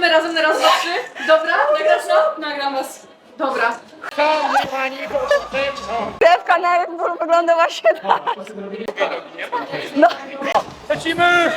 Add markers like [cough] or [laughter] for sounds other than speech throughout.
Biegniemy razem na raz, dwa, trzy. Dobra, nagrasz to? Nagram was. Dobra. Krewka na wygląda właśnie tak. No. Lecimy!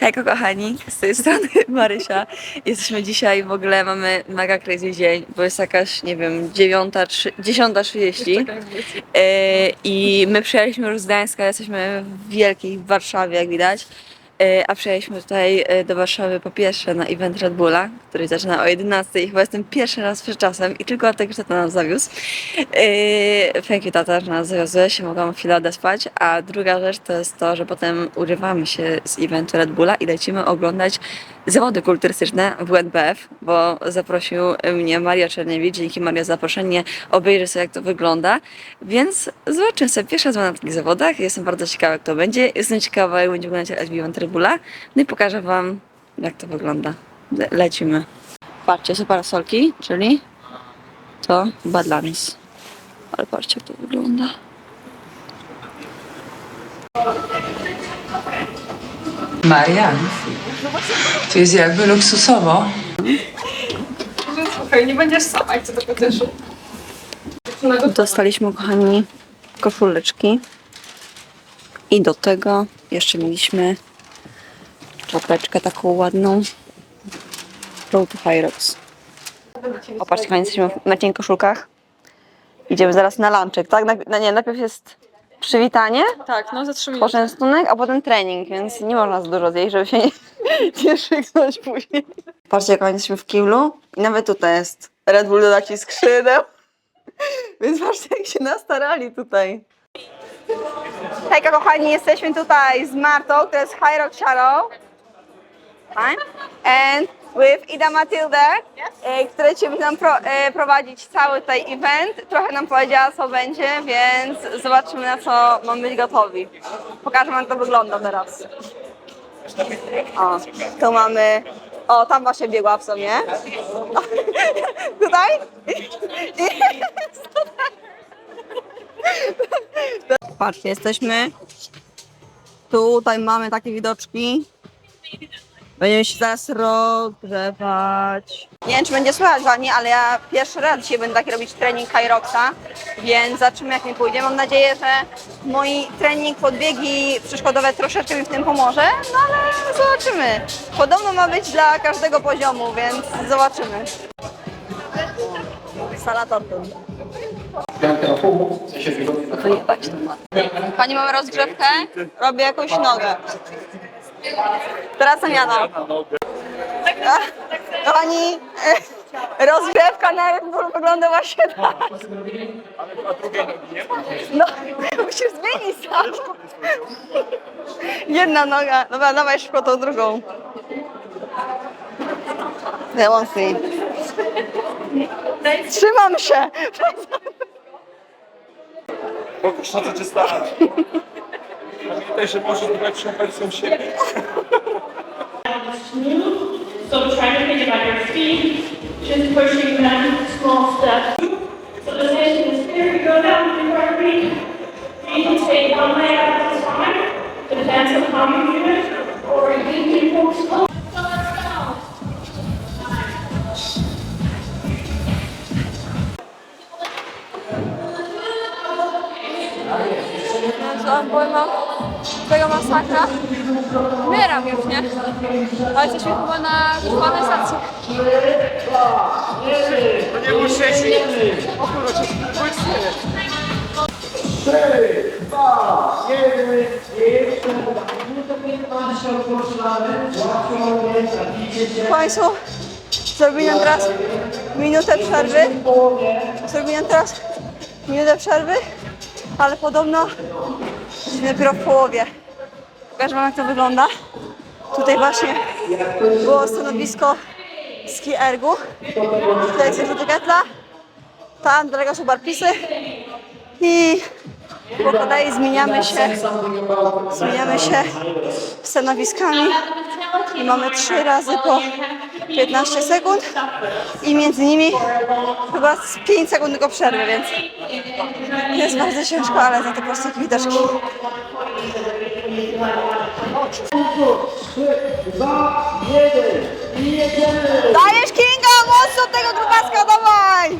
Hejko kochani, z tej strony [laughs] Marysia. Jesteśmy dzisiaj, w ogóle mamy mega crazy dzień, bo jest jakaś, nie wiem, 9.30 10.30 e, i my przyjechaliśmy już z Gdańska, jesteśmy w wielkiej Warszawie, jak widać. E, A przyjechaliśmy tutaj e, do Warszawy po pierwsze na event Red Bulla, który zaczyna o 11 i chyba jestem pierwszy raz przed czasem i tylko dlatego, że tata nas zawiózł. Yy, thank you tata, że nas zawiozłeś, mogłam chwilę odespać. A druga rzecz to jest to, że potem urywamy się z eventu Red Bulla i lecimy oglądać zawody kulturystyczne w WNBF, bo zaprosił mnie Maria Czerniewicz, dzięki Maria za zaproszenie, obejrzę sobie jak to wygląda, więc zobaczymy sobie. Pierwszy raz na takich zawodach, jestem bardzo ciekawa jak to będzie, jestem ciekawa jak będzie wyglądać event Red Bulla, no i pokażę wam jak to wygląda. Le- lecimy. Patrzcie, są parasolki, czyli to Badlands. Ale patrzcie jak to wygląda. Marian, tu jest jakby luksusowo. Słuchaj, nie będziesz sama, jak to tylko cieszy. Dostaliśmy, kochani, koszuleczki. I do tego jeszcze mieliśmy czapeczkę taką ładną. Road to Hyrox. Popatrzcie, kochani, jesteśmy na cień koszulkach. Idziemy zaraz na lunchek, tak? Najpierw, no nie, najpierw jest przywitanie, Tak, no za trzy minuty. poczęstunek, a potem trening, więc nie można za dużo zjeść, żeby się nie, [laughs] nie szyknąć później. Patrzcie, jak oni jesteśmy w kiblu i nawet tutaj jest Red Bull doda ci skrzydeł. [laughs] Więc patrzcie, jak się nastarali tutaj. Hejka kochani, jesteśmy tutaj z Martą, która jest High Rock Shadow. Fine. And with Ida e, która Cię będzie nam pro, e, prowadzić cały tutaj event. Trochę nam powiedziała, co będzie, więc zobaczymy, na co mamy być gotowi. Pokażę Wam, jak to wygląda teraz. O, tu mamy... O, tam właśnie biegła w sumie. [laughs] Tutaj? Jest [laughs] tutaj. Patrzcie, jesteśmy. Tutaj mamy takie widoczki. Będziemy się zaraz rozgrzewać. Nie wiem, czy będzie słychać ładnie, ale ja pierwszy raz dzisiaj będę taki robić trening Hyroxa, więc zobaczymy jak mi pójdzie. Mam nadzieję, że mój trening, podbiegi przeszkodowe troszeczkę mi w tym pomoże, no ale zobaczymy. Podobno ma być dla każdego poziomu, więc zobaczymy. Sala. Pani mamy rozgrzewkę, robię jakąś nogę. Teraz zamiana. Pani, e, rozgrzewka na Red wygląda właśnie tak. No, [laughs] musisz zmienić sam. Jedna noga. Dobra, dawaj szybko tą drugą. Nie, mocniej. Trzymam się. Pokaż na co cię stać. [laughs] Pamiętaj, że możesz. So try to think about your feet, just pushing them, small steps. So the position is here, you go down to your feet. You can take one leg at a time, depends on how you do it, or you can do both masakra. Umieram już, nie? Ale jesteśmy chyba na wyszłanej stacji. To nie muszę się... O kurwa, cię Państwu, zrobili nam teraz minutę przerwy. Zrobili nam teraz minutę przerwy, ale podobno jesteśmy dopiero w połowie. Pokażę wam jak to wygląda. Tutaj właśnie było stanowisko ski ergu. Tutaj jest jeszcze ketla. Tam daleko są barpisy. I po kolei zmieniamy się, zmieniamy się stanowiskami i mamy trzy razy po 15 sekund i między nimi chyba z 5 sekund tylko przerwy, więc jest bardzo ciężko, ale za to po prostu widoczki. Trzy, dwa, jeden. Dajesz Kinga, mocno tego grubaska, dawaj!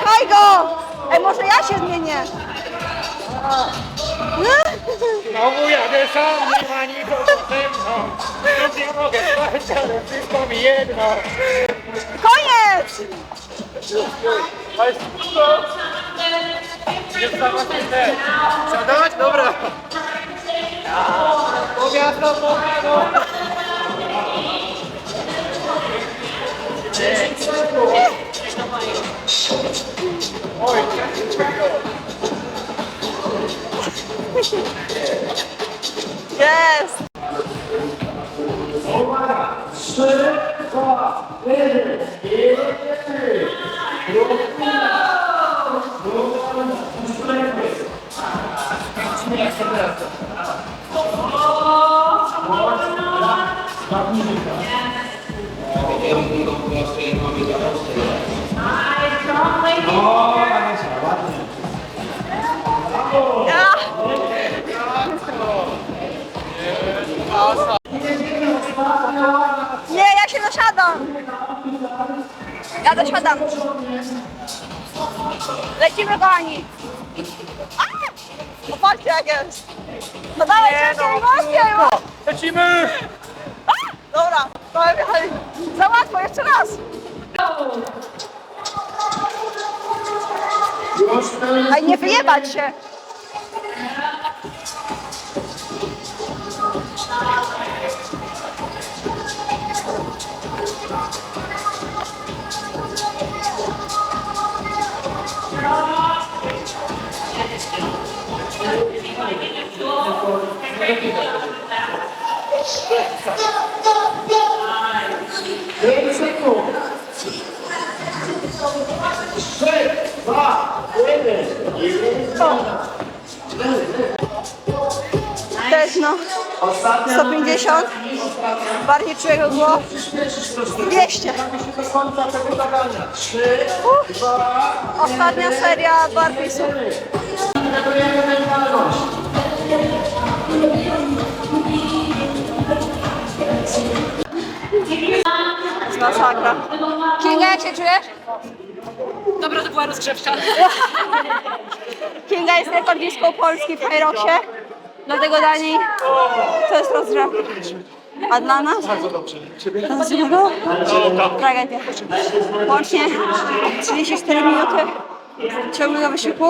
Pchaj go! Ej, może ja się zmienię. Znowu jadę sam, nie ma nikogo ze mną. Już nie mogę spać, ale wszystko mi jedno. Koniec! Ale Siadać? Dobra. Powiadam, powiadam. Oj, Jest! Nie, ja się dosiadam! Ja dosiadam! Lecimy, kochani! A! Popatrzcie, jak jest! No dawaj, ciągnij, mocniej! mo- Lecimy! Dobra, trochę wjechali. Za łatwo, jeszcze raz! Ej, nie wyjebać się! Też no. 150. Bardziej czuję go było 200. Uff. Ostatnia seria barpisów. jest masakra. Kinga, jak się czujesz? Dobra, to była rozgrzewka. Kinga jest rekordzistką Polski w Hyroxie. Dlatego dla niej to jest rozgrzewka. A dla nas? Bardzo dobrze. Dla naszego? Tragedia. Łącznie 34 minuty ciągłego wysiłku.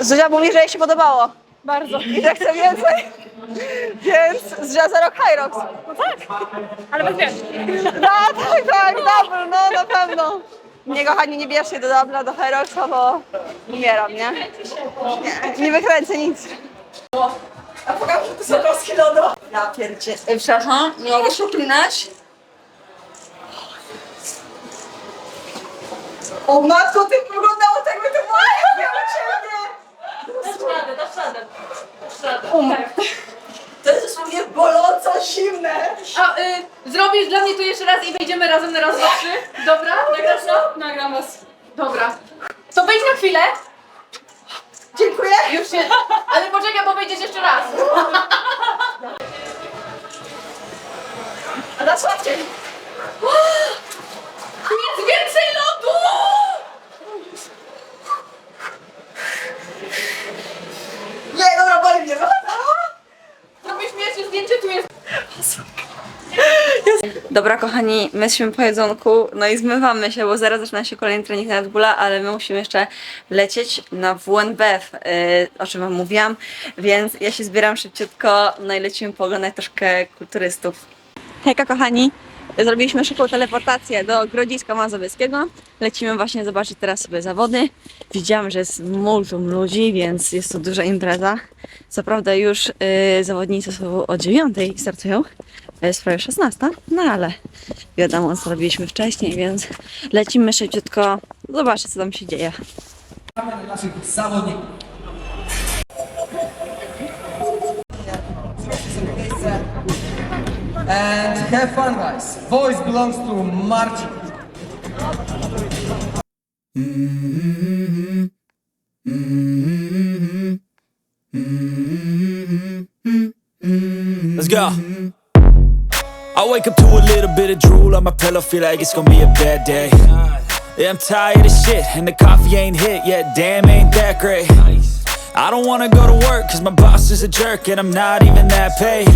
Zuzia mówi, że jej się podobało. Bardzo. I że chce więcej. Więc Zuzia za rok Hyrox. No tak, ale bez wiesz. No tak, tak, double, no na pewno. Nie kochani, nie bierzcie do dubla, do Hyroxa, bo umieram, nie? Nie, nie wykręcę nic. A pokażę tu Sokowski lodu. Ja pierdzie. E, Przepraszam, nie mogę się uklinać? O matko, ty wyglądało tak, by to było niepotrzebnie. Dasz radę. Dasz radę. To jest dosłownie boląco zimne. A, y, zrobisz dla mnie to jeszcze raz i wejdziemy razem na raz, dwa, trzy. Dobra? Nagrasz to? Nagram was. Dobra. To wejdź na chwilę. Dziękuję. Już się... Ale poczekaj, bo wejdziesz jeszcze raz. A na słabciej. Nic więcej lodu! Nie, dobra, boli mnie. Zrobisz śmieszne zdjęcie, tu jest... Dobra, kochani, my jesteśmy po jedzonku, no i zmywamy się, bo zaraz zaczyna się kolejny trening na Red Bulla, ale my musimy jeszcze lecieć na WNBF, yy, o czym wam mówiłam, więc ja się zbieram szybciutko, no i lecimy pooglądać troszkę kulturystów. Hejka, kochani! Zrobiliśmy szybką teleportację do Grodziska Mazowieckiego. Lecimy właśnie zobaczyć teraz sobie zawody. Widziałam, że jest multum ludzi, więc jest to duża impreza. Co prawda już yy, zawodnicy są o 9 startują, jest prawie 16, no ale wiadomo, co robiliśmy wcześniej, więc lecimy szybciutko zobaczyć, co tam się dzieje. And have fun, guys. Voice belongs to. Mm-hmm. Let's go. I wake up to a little bit of drool on my pillow, feel like it's gonna be a bad day. Yeah, I'm tired of shit, and the coffee ain't hit yet, damn, ain't that great. I don't wanna go to work, cause my boss is a jerk, and I'm not even that paid.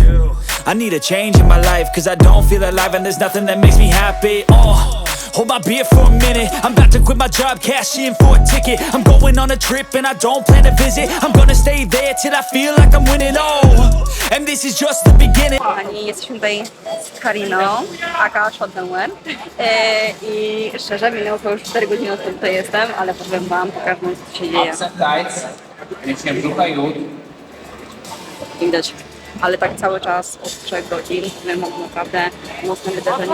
I need a change in my life, cause I don't feel alive, and there's nothing that makes me happy. Oh. Hold my beer for a minute. I'm about to quit my job, cash in for a ticket. I'm going on a trip and I don't plan to visit. I'm gonna stay there till I feel like I'm winning. Oh, and this is just the beginning. Kochani, jesteśmy tutaj z Kariną, aka Schottenwer. E, I szczerze, minęło to już 4 godziny, odkąd tutaj jestem, ale powiem wam, pokażę wam, co się dzieje. Mieć brzucha i ud. Widać. Ale tak cały czas od 3 godzin, mamy naprawdę mocne wydarzenie.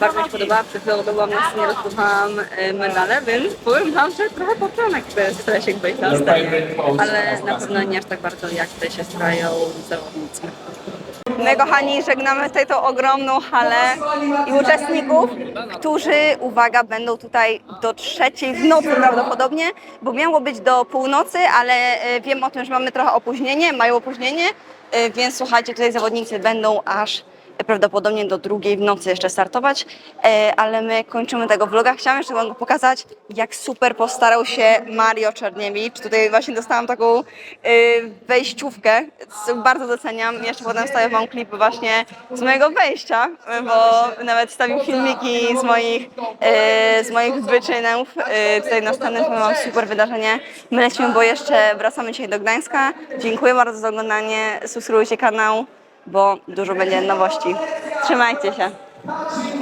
Bardzo mi się podoba, na scenie, rozpoznałam medale, więc powiem wam, że trochę poczonek w stresie być na scenie. Ale na pewno nie aż tak bardzo, jak tutaj się starają zawodnicy. My, kochani, żegnamy tutaj tą ogromną halę i uczestników, którzy, uwaga, będą tutaj do trzeciej w nocy prawdopodobnie, bo miało być do północy, ale e, wiem o tym, że mamy trochę opóźnienie, mają opóźnienie, e, więc słuchajcie, tutaj zawodnicy będą aż prawdopodobnie do drugiej w nocy jeszcze startować, e, ale my kończymy tego vloga. Chciałam jeszcze wam pokazać, jak super postarał się Mario Czerniewicz. Tutaj właśnie dostałam taką e, wejściówkę, bardzo doceniam. Jeszcze potem wstawię wam klipy właśnie z mojego wejścia, bo nawet wstawił filmiki z moich, e, z moich wyczynów. Tutaj na powiem wam super wydarzenie. My lecimy, bo jeszcze wracamy dzisiaj do Gdańska. Dziękuję bardzo za oglądanie. Subskrybujcie kanał bo dużo będzie nowości. Trzymajcie się.